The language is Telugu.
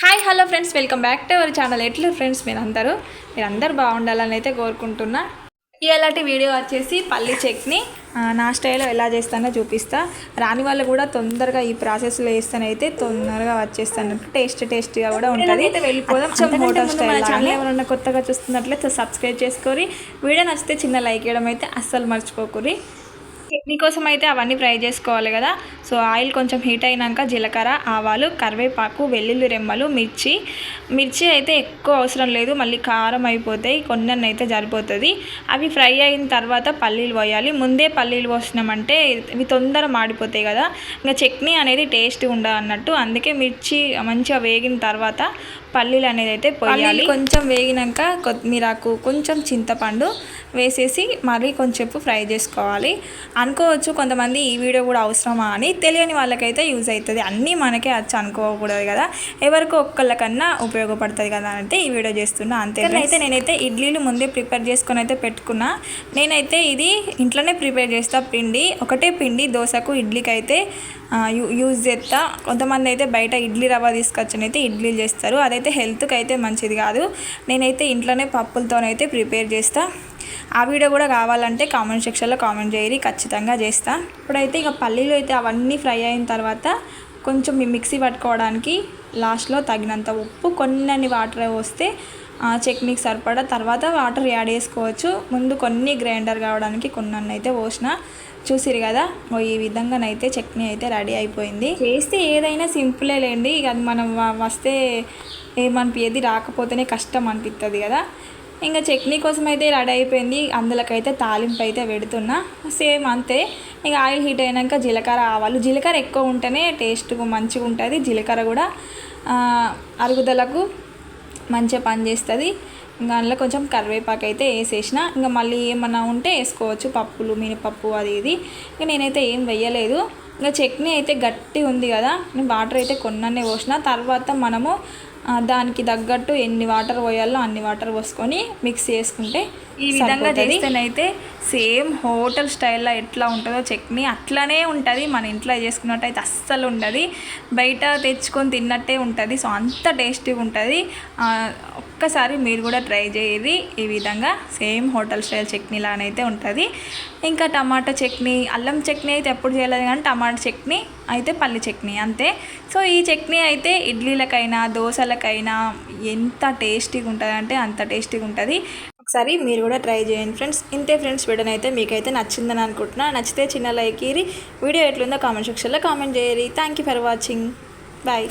Hi hello friends welcome back to our channel ఎట్లు ఫ్రెండ్స్ మీరు అందరూ మీరు అందరు బాగుండాలని అయితే కోరుకుంటున్నా. ఇలాంటి వీడియో వచ్చేసి పల్లి చట్నీ. ఆ, నా స్టైల్లో ఎలా చేస్తానో చూపిస్తా. రాని వాళ్ళు కూడా తొందరగా ఈ ప్రాసెస్లో వేస్తానైతే తొందరగా వచ్చేస్తాను. టేస్ట్ టేస్ట్గా కూడా ఉంటుంది. వెళ్ళిపోదాం. హోటల్ స్టైల్ ఛానల్ ఎవరైనా కొత్తగా చూస్తున్నట్లయితే సబ్స్క్రైబ్ చేసుకొని వీడియో నచ్చితే చిన్న లైక్ చేయడం అయితే అస్సలు మర్చిపోకూరి చట్నీ కోసం అయితే అవన్నీ ఫ్రై చేసుకోవాలి కదా. సో ఆయిల్ కొంచెం హీట్ అయినాక జీలకర్ర ఆవాలు కరివేపాకు వెల్లుల్లి రెమ్మలు మిర్చి. మిర్చి అయితే ఎక్కువ అవసరం లేదు మళ్ళీ కారం అయిపోతాయి కొన్ని అయితే సరిపోతుంది. అవి ఫ్రై అయిన తర్వాత పల్లీలు పోయాలి. ముందే పల్లీలు పోసినామంటే ఇవి తొందర మాడిపోతాయి కదా. ఇంకా చట్నీ అనేది టేస్ట్ ఉండదు అన్నట్టు అందుకే మిర్చి మంచిగా వేగిన తర్వాత పల్లీలు అనేది అయితే పోయాలి. కొంచెం వేగినాక కొత్తిమీరకు కొంచెం చింతపండు వేసేసి మళ్ళీ కొంచెంసేపు ఫ్రై చేసుకోవాలి. అనుకోవచ్చు కొంతమంది ఈ వీడియో కూడా అవసరమా అని తెలియని వాళ్ళకైతే యూజ్ అవుతుంది. అన్నీ మనకే వచ్చి అనుకోకూడదు కదా. ఎవరికో ఒక్కళ్ళకన్నా ఉపయోగపడుతుంది కదా అంటే ఈ వీడియో చేస్తున్నా. అంతే అయితే నేనైతే ఇడ్లీలు ముందే ప్రిపేర్ చేసుకొని అయితే పెట్టుకున్నా. నేనైతే ఇది ఇంట్లోనే ప్రిపేర్ చేస్తా. పిండి ఒకటే పిండి దోశకు ఇడ్లీకి అయితే యూజ్ చేస్తా. కొంతమంది అయితే బయట ఇడ్లీ రవ్వ తీసుకొచ్చిన అయితే ఇడ్లీలు చేస్తారు. అదైతే హెల్త్కి అయితే మంచిది కాదు. నేనైతే ఇంట్లోనే పప్పులతోనైతే ప్రిపేర్ చేస్తా. ఆ వీడియో కూడా కావాలంటే కామెంట్ సెక్షన్లో కామెంట్ చేయరి ఖచ్చితంగా చేస్తా. ఇప్పుడైతే ఇక పల్లీలు అయితే అవన్నీ ఫ్రై అయిన తర్వాత కొంచెం మిక్సీ పట్టుకోవడానికి లాస్ట్లో తగినంత ఉప్పు కొన్ని వాటర్ వస్తే చట్నీకి సరిపడా తర్వాత వాటర్ యాడ్ చేసుకోవచ్చు. ముందు కొన్ని గ్రైండర్ కావడానికి కొన్ని అయితే పోసిన. చూసిరు కదా ఓ ఈ విధంగానైతే చట్నీ అయితే రెడీ అయిపోయింది. చేస్తే ఏదైనా సింపులే లేండి. ఇక అది మనం వస్తే ఏమనిపించేది రాకపోతేనే కష్టం అనిపిస్తుంది కదా. ఇంకా చట్నీ కోసం అయితే రెడీ అయిపోయింది. అందులోకైతే తాలింపు అయితే పెడుతున్నా. సేమ్ అంతే. ఇక ఆయిల్ హీట్ అయినాక జీలకర్ర ఆవాలు. జీలకర్ర ఎక్కువ ఉంటేనే టేస్ట్ మంచిగా ఉంటుంది. జీలకర్ర కూడా అరుగుదలకు మంచిగా పనిచేస్తుంది. ఇంకా అందులో కొంచెం కరివేపాకు అయితే వేసేసిన. ఇంకా మళ్ళీ ఏమన్నా ఉంటే వేసుకోవచ్చు. పప్పులు మినపప్పు అది ఇది. ఇంకా నేనైతే ఏం వేయలేదు. ఇంకా చట్నీ అయితే గట్టి ఉంది కదా. నేను వాటర్ అయితే కొన్ననే పోసిన. తర్వాత మనము దానికి తగ్గట్టు ఎన్ని వాటర్ పోయాలో అన్ని వాటర్ పోసుకొని మిక్స్ చేసుకుంటే ఈ విధంగా చేస్తేనైతే సేమ్ హోటల్ స్టైల్లో ఎట్లా ఉంటుందో చట్నీ అట్లనే ఉంటుంది. మన ఇంట్లో చేసుకున్నట్టయితే అస్సలు ఉండదు. బయట తెచ్చుకొని తిన్నట్టే ఉంటుంది. సో అంత టేస్టీగా ఉంటుంది. ఒక్కసారి మీరు కూడా ట్రై చేయది ఈ విధంగా సేమ్ హోటల్ స్టైల్ చట్నీ లానైతే ఉంటుంది. ఇంకా టమాటా చట్నీ అల్లం చట్నీ అయితే ఎప్పుడు చేయలేదు కానీ టమాటా చట్నీ అయితే పల్లి చట్నీ అంతే. సో ఈ చట్నీ అయితే ఇడ్లీలకైనా దోశలకైనా ఎంత టేస్టీగా ఉంటుంది అంటే అంత టేస్టీగా ఉంటుంది. ఒకసారి మీరు కూడా ట్రై చేయండి ఫ్రెండ్స్. ఇంతే ఫ్రెండ్స్ వీడియో అయితే మీకైతే నచ్చిందని అనుకుంటున్నా. నచ్చితే చిన్న లైక్ ఇరి. వీడియో ఎట్లుందో కామెంట్ సెక్షన్లో comment చేయరి thank you for watching bye